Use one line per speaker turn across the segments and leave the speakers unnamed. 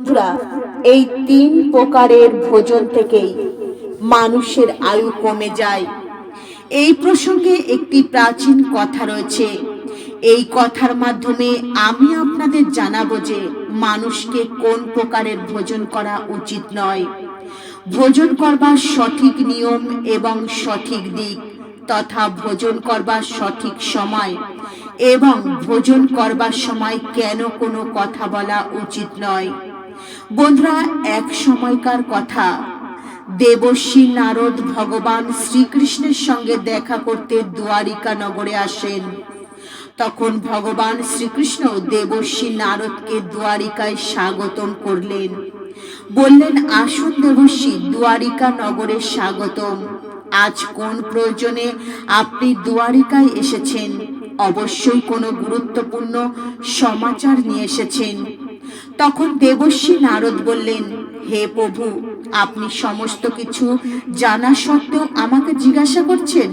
বন্ধুরা, এই তিন প্রকারের ভোজন থেকেই মানুষের আয়ু কমে যায়। এই প্রসঙ্গে একটি প্রাচীন কথা রয়েছে। এই কথার মাধ্যমে আমি আপনাদের জানাব যে মানুষকে কোন প্রকারের ভোজন করা উচিত নয়। ভোজন করবার সঠিক নিয়ম এবং সঠিক দিক তথা ভোজন করবার সঠিক সময় এবং ভোজন করবার সময় কেন কোনো কথা বলা উচিত নয়। বন্ধুরা, এক সময়কার কথা। দেবশ্রী নারদ ভগবান শ্রীকৃষ্ণের সঙ্গে দেখা করতে দুয়ারিকা নগরে আসেন। তখন ভগবান শ্রীকৃষ্ণ দেবশ্রী নারদকে দুয়ারিকায় স্বাগতম করলেন। বললেন, আসুন দেবশ্রী দুয়ারিকা নগরে স্বাগতম। আজ কোন প্রয়োজনে আপনি দুয়ারিকায় এসেছেন? অবশ্যই কোনো গুরুত্বপূর্ণ সমাচার নিয়ে এসেছেন। তখন দেবশ্রী নারদ বললেন, হে প্রভু, আপনি সমস্ত কিছু জানা সত্ত্বেও আমাকে জিজ্ঞাসা করছেন?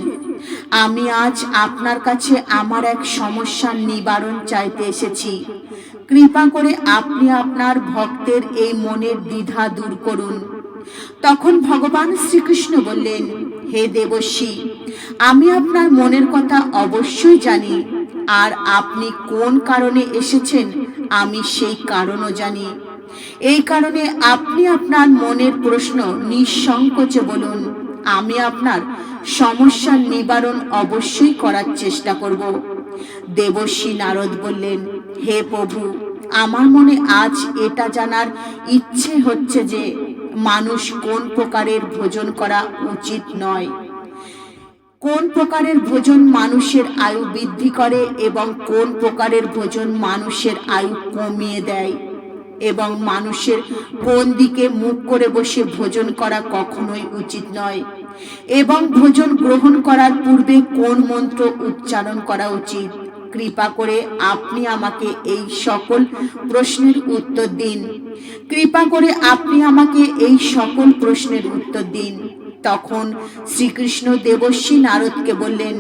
আমি আজ আপনার কাছে আমার এক সমস্যার নিবারণ চাইতে এসেছি। কৃপা করে আপনি আপনার ভক্তের এই মনের দ্বিধা দূর করুন। তখন ভগবান শ্রীকৃষ্ণ বললেন, হে দেবশ্রী, আমি আপনার মনের কথা অবশ্যই জানি। আর আপনি কোন কারণে এসেছেন আমি সেই কারণও জানি। এই কারণে আপনি আপনার মনের প্রশ্ন নিঃসংকোচে বলুন। আমি আপনার সমস্যার নিবারণ অবশ্যই করার চেষ্টা করব। দেবশ্রী নারদ বললেন, হে প্রভু, আমার মনে আজ এটা জানার ইচ্ছে হচ্ছে যে মানুষ কোন প্রকারের ভোজন করা উচিত নয়। কোন প্রকারের ভোজন মানুষের আয়ু বৃদ্ধি করে এবং কোন প্রকারের ভোজন মানুষের আয়ু কমিয়ে দেয়? এবং মানুষের কোন দিকে মুখ করে বসে ভোজন করা কখনোই উচিত নয়? এবং ভোজন গ্রহণ করার পূর্বে কোন মন্ত্র উচ্চারণ করা উচিত? কৃপা করে আপনি আমাকে এই সকল প্রশ্নের উত্তর দিন। কৃপা করে আপনি আমাকে এই সকল প্রশ্নের উত্তর দিন। তখন শ্রীকৃষ্ণ দেবশ্রী নারদকে বললেন,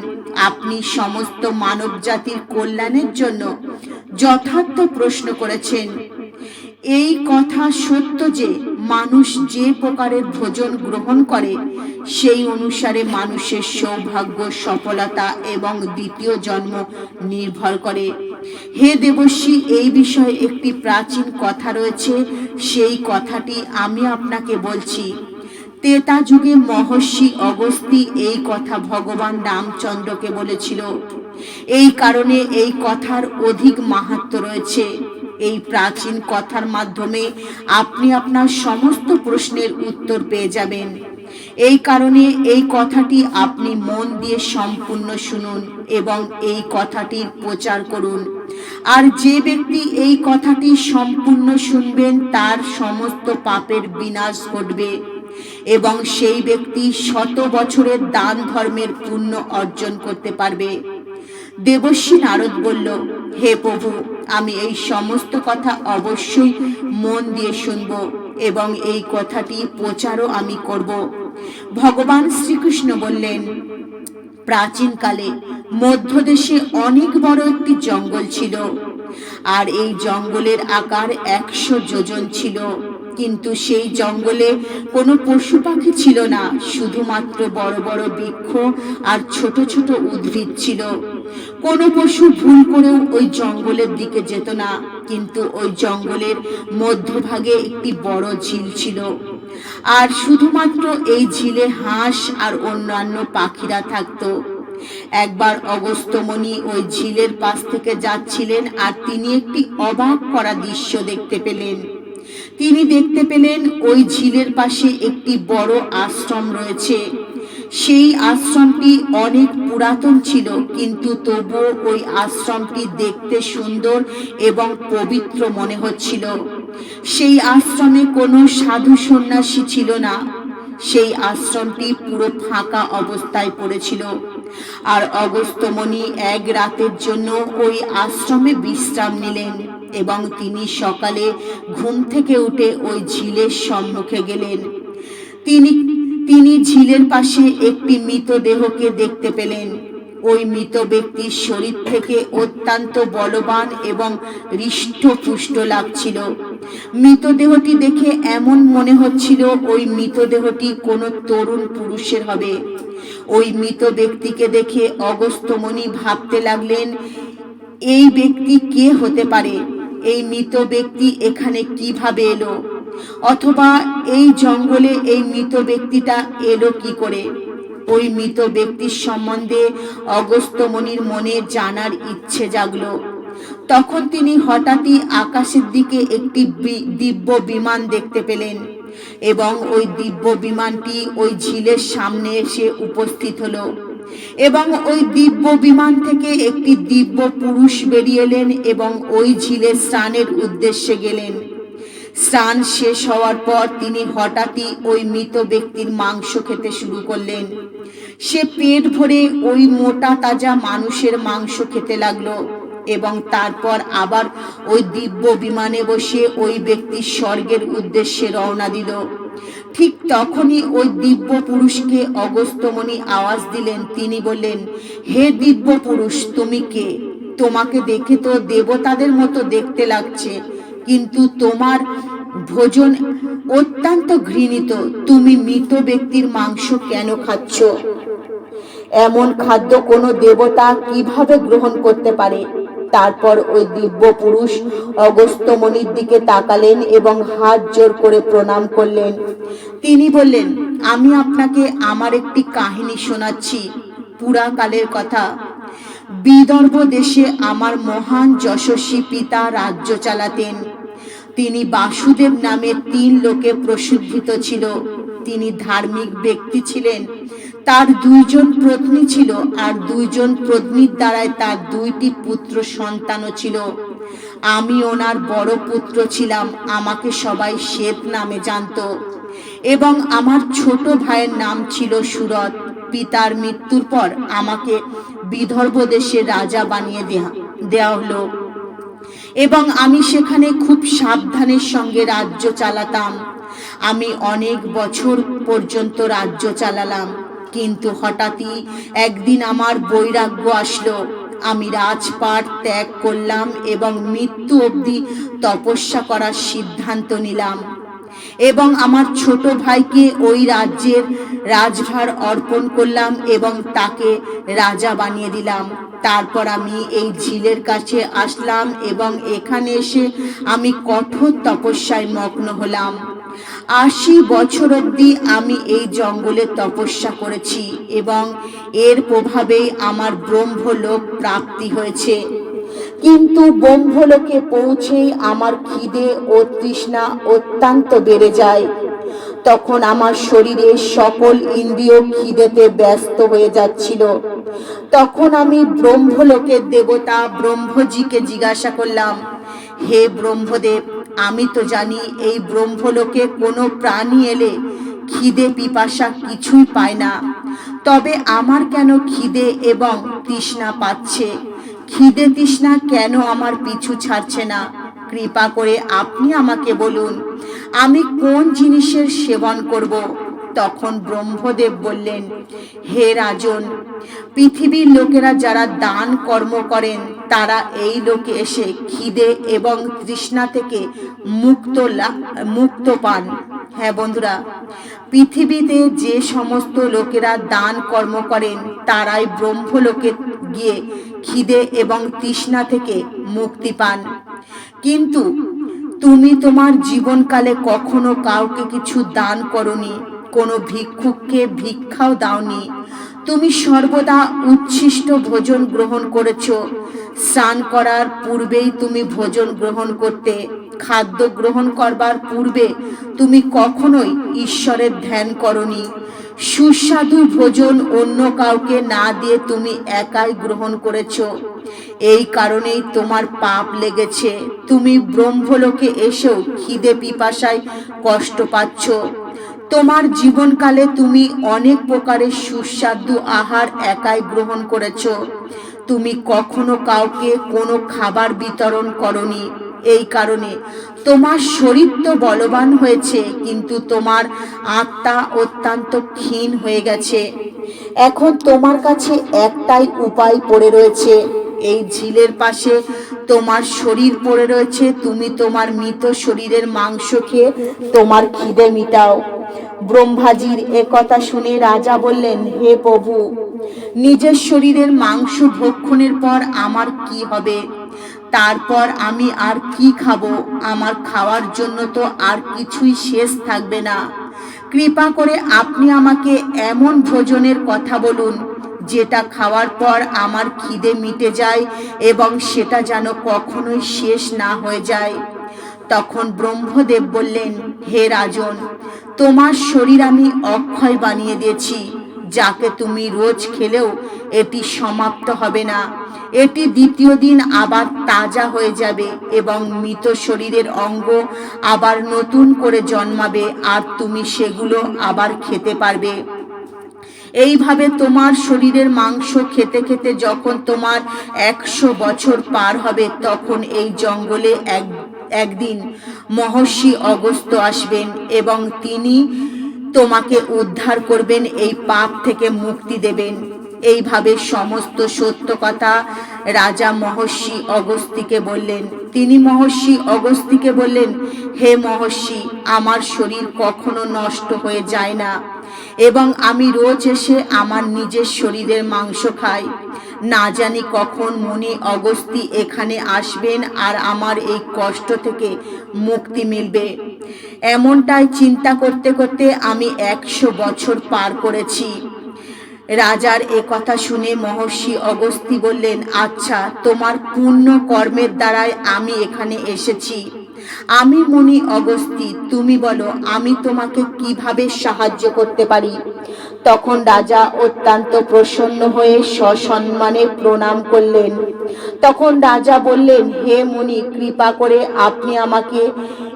আপনি সমস্ত মানব জাতির কল্যাণের জন্য যথার্থ প্রশ্ন করেছেন। এই কথা সত্য যে মানুষ যে প্রকারের ভোজন গ্রহণ করে, সেই অনুসারে মানুষের সৌভাগ্য, সফলতা এবং দ্বিতীয় জন্ম নির্ভর করে। হে দেবশ্রী, এই বিষয়ে একটি প্রাচীন কথা রয়েছে। সেই কথাটি আমি আপনাকে বলছি। তেতা যুগে মহর্ষি অগস্তি এই কথা ভগবান রামচন্দ্রকে বলেছিল। এই কারণে এই কথার অধিক মাহাত্ম রয়েছে। এই প্রাচীন কথার মাধ্যমে আপনি আপনার সমস্ত প্রশ্নের উত্তর পেয়ে যাবেন। এই কারণে এই কথাটি আপনি মন দিয়ে সম্পূর্ণ শুনুন এবং এই কথাটির প্রচার করুন। আর যে ব্যক্তি এই কথাটি সম্পূর্ণ শুনবেন, তার সমস্ত পাপের বিনাশ ঘটবে। এবং সেই ব্যক্তি শত বছরের দান ধর্মের পুণ্য অর্জন করতে পারবে। দেবশ্রী নারদ বলল, হে প্রভু, আমি এই সমস্ত কথা অবশ্যই মন দিয়ে শুনব এবং এই কথাটি প্রচারও আমি করব। ভগবান শ্রীকৃষ্ণ বললেন, প্রাচীনকালে মধ্যদেশে অনেক বড় একটি জঙ্গল ছিল, আর এই জঙ্গলের আকার একশো যোজন ছিল। কিন্তু সেই জঙ্গলে কোনো পশু পাখি ছিল না, শুধুমাত্র বড় বড় বৃক্ষ আর ছোট ছোট উদ্ভিদ ছিল। কোনো পশু ভুল করেও ওই জঙ্গলের দিকে যেত না, কিন্তু ওই জঙ্গলের মধ্যভাগে একটি বড় ঝিল ছিল। আর শুধুমাত্র এই ঝিলে হাঁস আর অন্যান্য পাখিরা থাকতো। একবার অগস্ত্যমণি ওই ঝিলের পাশ থেকে যাচ্ছিলেন আর তিনি একটি অবাক করা দৃশ্য দেখতে পেলেন। তিনি দেখতে পেলেন ওই ঝিলের পাশে একটি বড় আশ্রম রয়েছে। সেই আশ্রমটি অনেক পুরাতন ছিল, কিন্তু তবুও ওই আশ্রমটি দেখতে সুন্দর এবং পবিত্র মনে হচ্ছিল। সেই আশ্রমে কোনো সাধু সন্ন্যাসী ছিল না। সেই আশ্রমটি পুরো ফাঁকা অবস্থায় পড়েছিল। আর অগস্ত্যমণি এক রাতের জন্য ওই আশ্রমে বিশ্রাম নিলেন। এবং তিনি সকালে ঘুম থেকে উঠে ওই ঝিলের সম্মুখে গেলেন। তিনি তিনি ঝিলের পাশে একটি মৃতদেহকে দেখতে পেলেন। ওই মৃত ব্যক্তির শরীর থেকে অত্যন্ত বলবান এবং হৃষ্টপুষ্ট লাগছিল। মৃতদেহটি দেখে এমন মনে হচ্ছিল, ওই মৃতদেহটি কোনো তরুণ পুরুষের হবে। ওই মৃত ব্যক্তিকে দেখে অগস্ত্যমণি ভাবতে লাগলেন, এই ব্যক্তি কে হতে পারে? এই মৃত ব্যক্তি এখানে কীভাবে এলো? অথবা এই জঙ্গলে এই মৃত ব্যক্তিটা এলো কি করে? ওই মৃত ব্যক্তির সম্বন্ধে অগস্ত্যমণির মনে জানার ইচ্ছে জাগলো। তখন তিনি হঠাৎই আকাশের দিকে একটি দিব্য বিমান দেখতে পেলেন এবং ওই দিব্য বিমানটি ওই ঝিলের সামনে এসে উপস্থিত হলো। এবং ওই দিব্য বিমান থেকে একটি দিব্য পুরুষ বেরিয়ে এলেন এবং ওই ঝিলে স্নানের উদ্দেশ্যে গেলেন। স্নান শেষ হওয়ার পর তিনি হঠাৎই ওই মৃত ব্যক্তির মাংস খেতে শুরু করলেন। সে পেট ভরে ওই মোটা তাজা মানুষের মাংস খেতে লাগল এবং তারপর আবার ওই দিব্য বিমানে বসে ওই ব্যক্তি স্বর্গের উদ্দেশ্যে রওনা দিল। ঠিক তখনই ওই দিব্য পুরুষকে অগস্ত্যমণি আওয়াজ দিলেন। তিনি বললেন, হে দিব্য পুরুষ, তুমি কে? তোমাকে দেখে তো দেবতাদের মতো দেখতে লাগছে, কিন্তু তোমার ভোজন অত্যন্ত ঘৃণিত। তুমি মৃত ব্যক্তির মাংস কেন খাচ্ছ? এমন খাদ্য কোনো দেবতা কীভাবে গ্রহণ করতে পারে? তারপর ওই দিব্য পুরুষ অগস্ত্যমণির দিকে তাকালেন এবং হাত জোর করে প্রণাম করলেন। তিনি বললেন, আমি আপনাকে আমার একটি কাহিনী শোনাচ্ছি, পুরাকালের কথা। বিদর্ভ দেশে আমার মহান যশস্বী পিতা রাজ্য চালাতেন। তিনি বাসুদেব নামে তিন লোকে প্রসিদ্ধিত ছিল। তিনি ধার্মিক ব্যক্তি ছিলেন। তার দুইজন পত্নী ছিল আর দুইজন পত্নীর দ্বারাই তার দুইটি পুত্র সন্তানও ছিল। আমি ওনার বড় পুত্র ছিলাম, আমাকে সবাই শ্বেত নামে জানতো এবং আমার ছোট ভাইয়ের নাম ছিল সুরত। পিতার মৃত্যুর পর আমাকে বিদর্ভ দেশে রাজা বানিয়ে দেয়া দেওয়া হলো। এবং আমি সেখানে খুব সাবধানের সঙ্গে রাজ্য চালাতাম। আমি অনেক বছর পর্যন্ত রাজ্য চালালাম। কিন্তু হঠাৎই একদিন আমার বৈরাগ্য আসলো। আমি রাজপাট ত্যাগ করলাম এবং মৃত্যু অবধি তপস্যা করার সিদ্ধান্ত নিলাম। এবং আমার ছোট ভাইকে ওই রাজ্যের রাজভার অর্পণ করলাম এবং তাকে রাজা বানিয়ে দিলাম। তারপর আমি এই ঝিলের কাছে আসলাম এবং এখানে এসে আমি কঠোর তপস্যায় মগ্ন হলাম। আশি বছর অবধি আমি এই জঙ্গলে তপস্যা করেছি এবং এর প্রভাবেই আমার ব্রহ্মলোক প্রাপ্তি হয়েছে। কিন্তু ব্রহ্মলোকে পৌঁছেই আমার খিদে ও তৃষ্ণা অত্যন্ত বেড়ে যায়। তখন আমার শরীরে সকল ইন্দ্রিয় খিদেতে ব্যস্ত হয়ে যাচ্ছিল। তখন আমি ব্রহ্মলোকের দেবতা ব্রহ্মজিকে জিজ্ঞাসা করলাম, হে ব্রহ্মদেব আমি তো জানি এই ব্রহ্মলোকে কোনো প্রাণী এলে খিদে পিপাসা কিছুই পায় না। তবে আমার কেন খিদে এবং তৃষ্ণা পাচ্ছে? খিদে তৃষ্ণা কেন আমার পিছু ছাড়ছে না? কৃপা করে আপনি আমাকে বলুন, আমি কোন জিনিসের সেবন করব? তখন ব্রহ্মদেব বললেন, হে রাজন, পৃথিবীর লোকেরা যারা দান কর্ম করেন, তারা এই লোকে এসে খিদে এবং তৃষ্ণা থেকে মুক্ত মুক্ত পান। হ্যাঁ বন্ধুরা, পৃথিবীতে যে সমস্ত লোকেরা দান কর্ম করেন, তারাই ব্রহ্মলোকে গিয়ে খিদে এবং তৃষ্ণা থেকে মুক্তি পান। কিন্তু তুমি তোমার জীবনকালে কখনো কাউকে কিছু দান করনি। কোনো ভিক্ষুককে ভিক্ষাও দাওনি। তুমি সর্বদা উচ্ছিষ্ট ভোজন গ্রহণ করেছ। স্নান করার পূর্বেই তুমি ভোজন গ্রহণ করতে। খাদ্য গ্রহণ করবার পূর্বে তুমি কখনোই ঈশ্বরের ধ্যান করনি। সুস্বাদু ভোজন অন্য কাউকে না দিয়ে তুমি একাই গ্রহণ করেছ। এই কারণেই তোমার পাপ লেগেছে। তুমি ব্রহ্মলোকে এসেও খিদে পিপাসায় কষ্ট পাচ্ছ। তোমার জীবনকালে তুমি অনেক প্রকারের সুস্বাদু আহার একাই গ্রহণ করেছ। তুমি কখনো কাউকে কোনো খাবার বিতরণ করনি। এই কারণে তোমার শরীর তো বলবান হয়েছে, কিন্তু তোমার আত্মা অত্যন্ত ক্ষীণ হয়ে গেছে। এখন তোমার কাছে একটাই উপায় পড়ে রয়েছে। এই ঝিলের পাশে তোমার শরীর পড়ে রয়েছে। তুমি তোমার মৃত শরীরের মাংস খেয়ে তোমার খিদে মিটাও। ব্রহ্মাজির একথা শুনে রাজা বললেন, হে প্রভু, নিজের শরীরের মাংস ভক্ষণের পর আমার কি হবে? তারপর আমি আর কি খাব? আমার খাওয়ার জন্য তো আর কিছুই শেষ থাকবে না। কৃপা করে আপনি আমাকে এমন ভোজনের কথা বলুন, যেটা খাওয়ার পর আমার খিদে মিটে যায় এবং সেটা যেন কখনোই শেষ না হয়ে যায়। তখন ব্রহ্মদেব বললেন, হে রাজন তোমার শরীর আমি অক্ষয় বানিয়ে দিয়েছি, যাকে তুমি রোজ খেলেও এটি সমাপ্ত হবে না। এটি দ্বিতীয় দিন আবার তাজা হয়ে যাবে এবং মৃত শরীরের অঙ্গ আবার নতুন করে জন্মাবে আর তুমি সেগুলো আবার খেতে পারবে। এইভাবে তোমার শরীরের মাংস খেতে খেতে যখন তোমার একশো বছর পার হবে, তখন এই জঙ্গলে এক একদিন মহর্ষি অগস্ত আসবেন এবং তিনি তোমাকে উদ্ধার করবেন, এই পাপ থেকে মুক্তি দেবেন। এইভাবে সমস্ত সত্য কথা রাজা মহর্ষি অগস্তিকে বললেন। তিনি মহর্ষি অগস্তিকে বললেন, হে মহর্ষি, আমার শরীর কখনো নষ্ট হয়ে যায় না এবং আমি রোজ এসে আমার নিজের শরীরের মাংস খাই। না জানি কখন মুনি অগস্তি এখানে আসবেন আর আমার এই কষ্ট থেকে মুক্তি মিলবে। এমনটাই চিন্তা করতে করতে আমি একশো বছর পার করেছি। রাজার এ কথা শুনে মহর্ষি অগস্তি বললেন আচ্ছা তোমার পূর্ণ কর্মের দ্বারাই আমি এখানে এসেছি। আমি মনি অগস্তি, তুমি বলো, আমি তোমাকে কীভাবে সাহায্য করতে পারি? তখন রাজা অত্যন্ত প্রসন্ন হয়ে সসম্মানে প্রণাম করলেন। তখন রাজা বললেন, হে মুনি, কৃপা করে আপনি আমাকে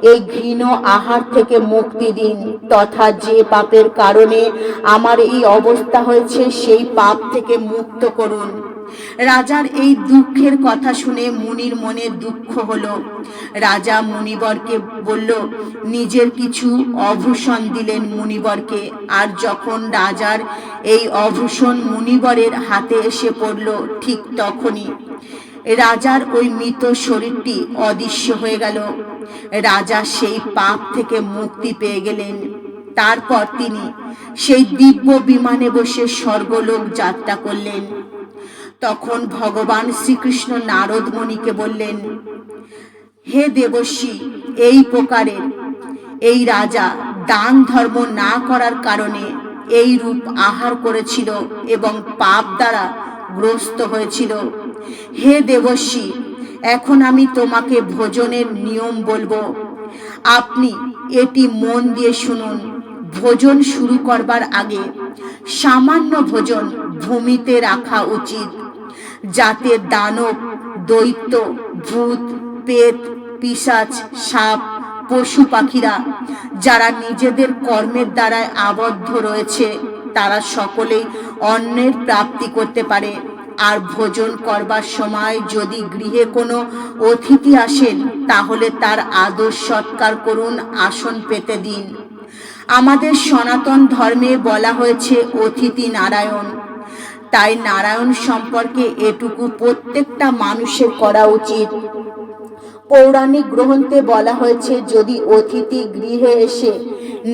এই ঘৃণ আহার থেকে মুক্তি দিন। তথা যে পাপের কারণে আমার এই অবস্থা হয়েছে, সেই পাপ থেকে মুক্ত করুন। রাজার এই দুঃখের কথা শুনে মুনির মনে দুঃখ হলো। রাজা মুনিবরকে বলল, নিজের কিছু অভূষণ দিলেন মুনিবরকে। আর যখন রাজার এই অভূষণ মুনিবরের হাতে এসে পড়ল, ঠিক তখনই রাজার ওই মৃত শরীরটি অদৃশ্য হয়ে গেল। রাজা সেই পাপ থেকে মুক্তি পেয়ে গেলেন। তারপর তিনি সেই দিব্য বিমানে বসে স্বর্গলোক যাত্রা করলেন। তখন ভগবান শ্রীকৃষ্ণ নারদ মণিকে বললেন, হে দেবশ্রী এই প্রকারের এই রাজা দান ধর্ম না করার কারণে এই রূপ আহার করেছিল এবং পাপ দ্বারা গ্রস্ত হয়েছিল। হে দেবশ্রী এখন আমি তোমাকে ভোজনের নিয়ম বলব। আপনি এটি মন দিয়ে শুনুন। ভোজন শুরু করবার আগে সামান্য ভোজন ভূমিতে রাখা উচিত। যাতে দানব, দৈত্য, ভূত পেট পিসাচ, সাপ, পশু পাখিরা, যারা নিজেদের কর্মের দ্বারায় আবদ্ধ রয়েছে, তারা সকলেই অন্যের প্রাপ্তি করতে পারে। আর ভোজন করবার সময় যদি গৃহে কোনো অতিথি আসেন, তাহলে তার আদর সৎকার করুন, আসন পেতে দিন। আমাদের সনাতন ধর্মে বলা হয়েছে, অতিথি নারায়ণ। তাই নারায়ণ সম্পর্কে এটুকু প্রত্যেকটা মানুষের করা উচিত। পৌরাণিক গ্রন্থে বলা হয়েছে, যদি অতিথি গৃহে এসে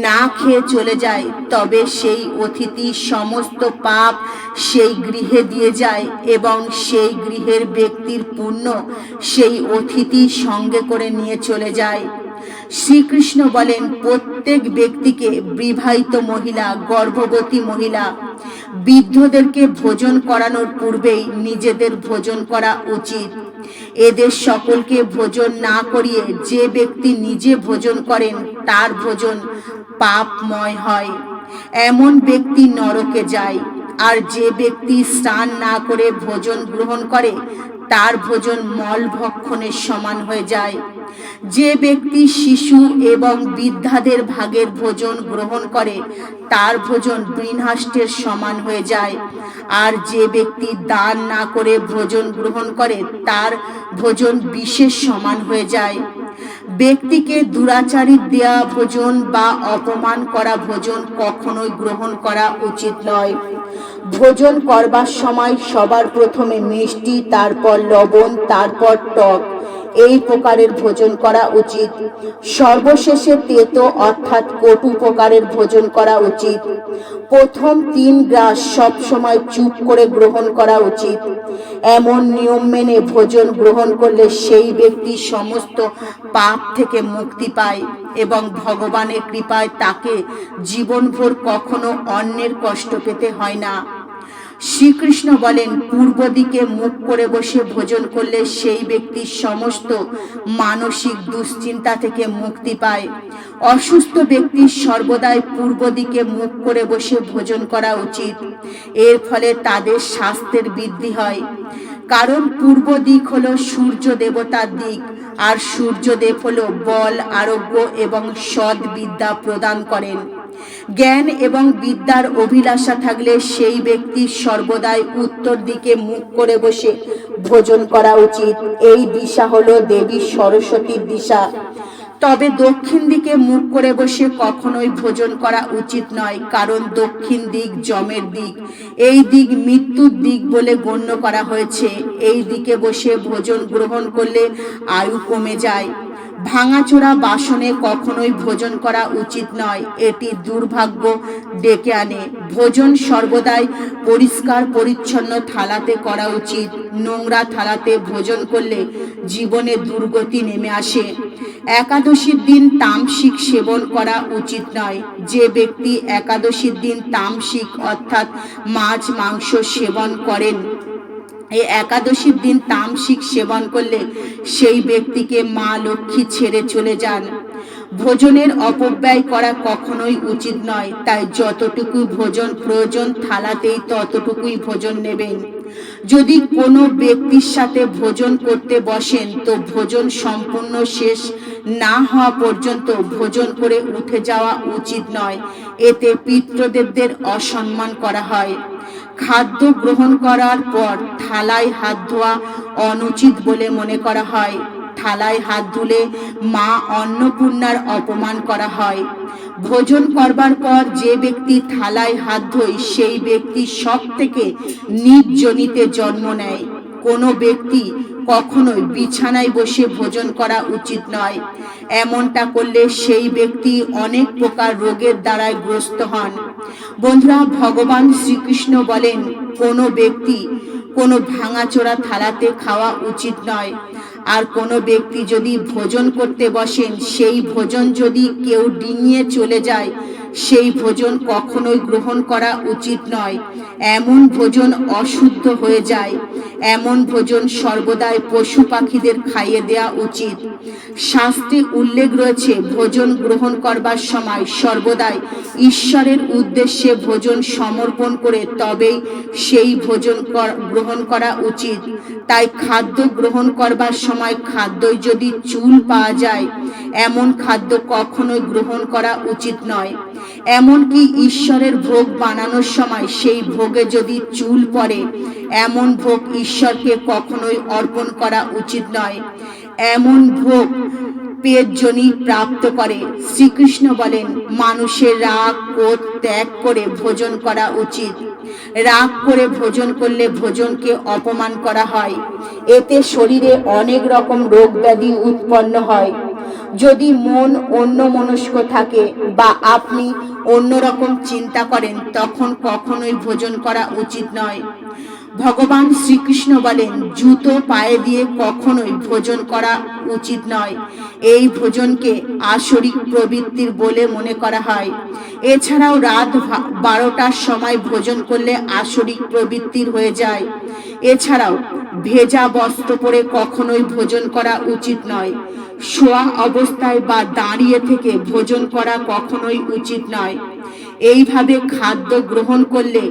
না খেয়ে চলে যায়, তবে সেই অতিথি সমস্ত পাপ সেই গৃহে দিয়ে যায় এবং সেই গৃহের ব্যক্তির পুণ্য সেই অতিথি সঙ্গে করে নিয়ে চলে যায়। শ্রীকৃষ্ণ বলেন, প্রত্যেক ব্যক্তিকে বিবাহিত মহিলা, গর্ভবতী মহিলা, বৃদ্ধদেরকে ভোজন করানোর পূর্বেই নিজেদের ভোজন করা উচিত। এদের সকলকে ভোজন না করিয়ে যে ব্যক্তি নিজে ভোজন করেন, তার ভোজন পাপময় হয়। এমন ব্যক্তি নরকে যায়, আর যে ব্যক্তি স্নান না করে ভোজন গ্রহণ করে তার ভোজন মল ভক্ষণের সমান হয়ে যায়। যে ব্যক্তি শিশু এবং বৃদ্ধাদের ভাগের ভোজন গ্রহণ করে, তার ভোজন বৃণহাষ্টের সমান হয়ে যায়। আর যে ব্যক্তি দান না করে ভোজন গ্রহণ করে, তার ভোজন বিশেষ সমান হয়ে যায়। ব্যক্তিকে দুরাচারী দেয়া ভোজন বা অপমান করা ভোজন কখনোই গ্রহণ করা উচিত নয়। ভোজন করবার সময় সবার প্রথমে মিষ্টি, তারপর লবণ, তারপর টক। এই প্রকারের ভোজন করা উচিত। সর্বশেষে তেতো, অর্থাৎ কটু প্রকারের ভোজন করা উচিত। প্রথম তিন গ্রাস সব সময় চুপ করে গ্রহণ করা উচিত। এমন নিয়ম মেনে ভোজন গ্রহণ করলে সেই ব্যক্তি সমস্ত পাপ থেকে মুক্তি পায় এবং ভগবানের কৃপায় তাকে জীবনভর কখনো অন্যের কষ্ট পেতে হয় না। শ্রীকৃষ্ণ বলেন, পূর্ব দিকে মুখ করে বসে ভোজন করলে সেই ব্যক্তি সমস্ত মানসিক দুশ্চিন্তা থেকে মুক্তি পায়। অসুস্থ ব্যক্তি সর্বদাই পূর্ব দিকে মুখ করে বসে ভোজন করা উচিত। এর ফলে তাদের স্বাস্থ্যের বৃদ্ধি হয়। কারণ পূর্ব দিক হলো সূর্য দেবতার দিক, আর সূর্যদেব হলো বল, আরোগ্য এবং সৎ বিদ্যা প্রদান করেন। জ্ঞান এবং বিদ্যার অভিলাষা থাকলে সেই ব্যক্তি সর্বদাই উত্তর দিকে মুখ করে বসে ভোজন করা উচিত। এই দিশা হলো দেবী সরস্বতীর দিশা। তবে দক্ষিণ দিকে মুখ করে বসে কখনোই ভোজন করা উচিত নয়, কারণ দক্ষিণ দিক জমের দিক। এই দিক মৃত্যুর দিক বলে গণ্য করা হয়েছে। এই দিকে বসে ভোজন গ্রহণ করলে আয়ু কমে যায়। ভাঙাচোরা বাসনে কখনোই ভোজন করা উচিত নয়। এটি দুর্ভাগ্য, ডেকে আনে। ভোজন সর্বদাই পরিষ্কার, পরিচ্ছন্ন থালাতে করা উচিত। নোংরা থালাতে ভোজন করলে জীবনে দুর্গতি নেমে আসে। একাদশীর দিন তামসিক সেবন করা উচিত নয়। যে ব্যক্তি একাদশীর দিন তামসিক অর্থাৎ মাছ মাংস সেবন করেন এই একাদশীর দিন তামসিক সেবন করলে সেই ব্যক্তিকে মা লক্ষ্মী ছেড়ে চলে যান। ভোজনের অপব্যয় করা কখনোই উচিত নয়, তাই যতটুকু ভোজন প্রয়োজন থালাতেই ততটুকুই ভোজন নেবেন। যদি কোনো ব্যক্তির সাথে ভোজন করতে বসেন, তো ভোজন সম্পূর্ণ শেষ না হওয়া পর্যন্ত ভোজন করে উঠে যাওয়া উচিত নয়। এতে পিতৃদেবদের অসম্মান করা হয়। খাদ্য গ্রহণ করার পর থালায় হাত ধোয়া অনুচিত বলে মনে করা হয়। থালায় হাত ধুলে মা অন্নপূর্ণার অপমান করা হয়। ভোজন করবার পর যে ব্যক্তি থালায় হাত ধোয়, সেই ব্যক্তি সব থেকে নির্জনিতে জন্ম নেয়। কোনো ব্যক্তি কখনোই বিছানায় বসে ভোজন করা উচিত নয়। এমনটা করলে সেই ব্যক্তি অনেক প্রকার রোগের দ্বারায় গ্রস্ত হন। বন্ধুরা, ভগবান শ্রীকৃষ্ণ বলেন, কোনো ব্যক্তি কোনো ভাঙাচোরা থালাতে খাওয়া উচিত নয়। আর কোনো ব্যক্তি যদি ভোজন করতে বসেন, সেই ভোজন যদি কেউ ডিঙিয়ে চলে যায়, সেই ভোজন কখনোই গ্রহণ করা উচিত নয়। এমন ভোজন অশুদ্ধ হয়ে যায়। এমন ভোজন সর্বদাই পশু পাখিদের খাইয়ে দেওয়া উচিত। শাস্ত্রে উল্লেখ রয়েছে, ভোজন গ্রহণ করবার সময় সর্বদাই ঈশ্বরের উদ্দেশ্যে ভোজন সমর্পণ করে তবেই সেই ভোজন গ্রহণ করা উচিত। তাই খাদ্য গ্রহণ করবার সময় খাদ্যই যদি চুল পাওয়া যায়, এমন খাদ্য কখনোই গ্রহণ করা উচিত নয়। এমনকি ঈশ্বরের ভোগ বানানোর সময় সেই ভোগে যদি চুল পড়ে, এমন ভোগ ঈশ্বরকে কখনোই অর্পণ করা উচিত নয়। এমন ভোগ পেটজনী প্রাপ্ত করে। শ্রীকৃষ্ণ বলেন, মানুষের রাগ, ক্রোধ ত্যাগ করে ভোজন করা উচিত। রাগ করে ভোজন করলে ভোজনকে অপমান করা হয়। এতে শরীরে অনেক রকম রোগ ব্যাধি উৎপন্ন হয়। যদি মন অন্য মনস্ক থাকে বা আপনি অন্যরকম চিন্তা করেন, তখন কখনোই ভোজন করা উচিত নয়। ভগবান শ্রীকৃষ্ণ বলেন, জুতো পায়ে দিয়ে কখনোই ভোজন করা উচিত নয়। এই ভোজনকে আসরিক প্রবৃত্তির বলে মনে করা হয়। এছাড়াও রাত বারোটার সময় ভোজন করলে আসরিক প্রবৃত্তির হয়ে যায়। এছাড়াও ভেজা বস্ত্র পরে কখনোই ভোজন করা উচিত নয়। শোয়া অবস্থায় বা দাঁড়িয়ে থেকে ভোজন করা কখনোই উচিত নয়। এইভাবে খাদ্য গ্রহণ করলে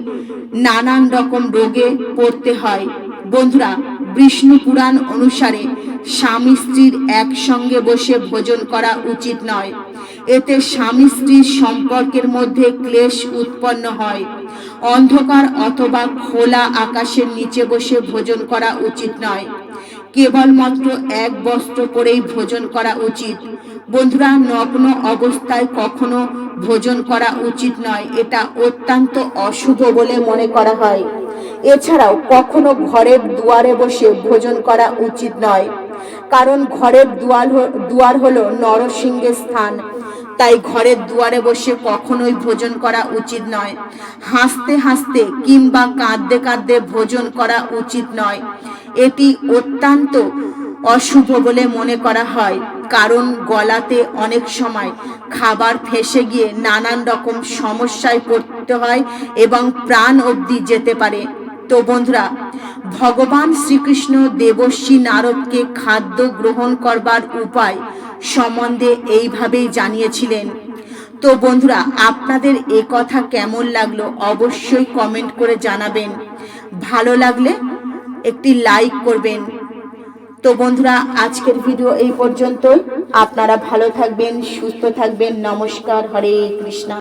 নানান রকম রোগে পড়তে হয়। বন্ধুরা, বিষ্ণু পুরাণ অনুসারে স্বামী স্ত্রীর একসঙ্গে বসে ভোজন করা উচিত নয়। এতে স্বামী স্ত্রীর সম্পর্কের মধ্যে ক্লেশ উৎপন্ন হয়। অন্ধকার অথবা খোলা আকাশের নিচে বসে ভোজন করা উচিত নয়। কেবলমাত্র এক বস্ত্র পরেই ভোজন করা উচিত। বন্ধুরা, নগ্ন অবস্থায় কখনো ভোজন করা উচিত নয়। এটা অত্যন্ত অশুভ বলে মনে করা হয়। এছাড়াও কখনো ঘরের দুয়ারে বসে ভোজন করা উচিত নয়। কারণ ঘরের দুয়ার দুয়ার হলো নরসিংহের স্থান। তাই ঘরের দুয়ারে বসে কখনোই ভোজন করা উচিত নয়। হাসতে হাসতে কিংবা কাঁদতে কাঁদতে ভোজন করা উচিত নয়। এটি অত্যন্ত অশুভ বলে মনে করা হয়, কারণ গলাতে অনেক সময় খাবার ফেসে গিয়ে নানান রকম সমস্যায় পড়তে হয় এবং প্রাণ অবধি যেতে পারে। তো বন্ধুরা, ভগবান শ্রীকৃষ্ণ দেবশ্রী নারদকে খাদ্য গ্রহণ করবার উপায় সম্বন্ধে এইভাবেই জানিয়েছিলেন। তো বন্ধুরা, আপনাদের এ কথা কেমন লাগল অবশ্যই কমেন্ট করে জানাবেন। ভালো লাগলে একটি লাইক করবেন। তো বন্ধুরা, আজকের ভিডিও এই পর্যন্ত আপনারা ভালো থাকবেন, সুস্থ থাকবেন। নমস্কার, হরে কৃষ্ণা।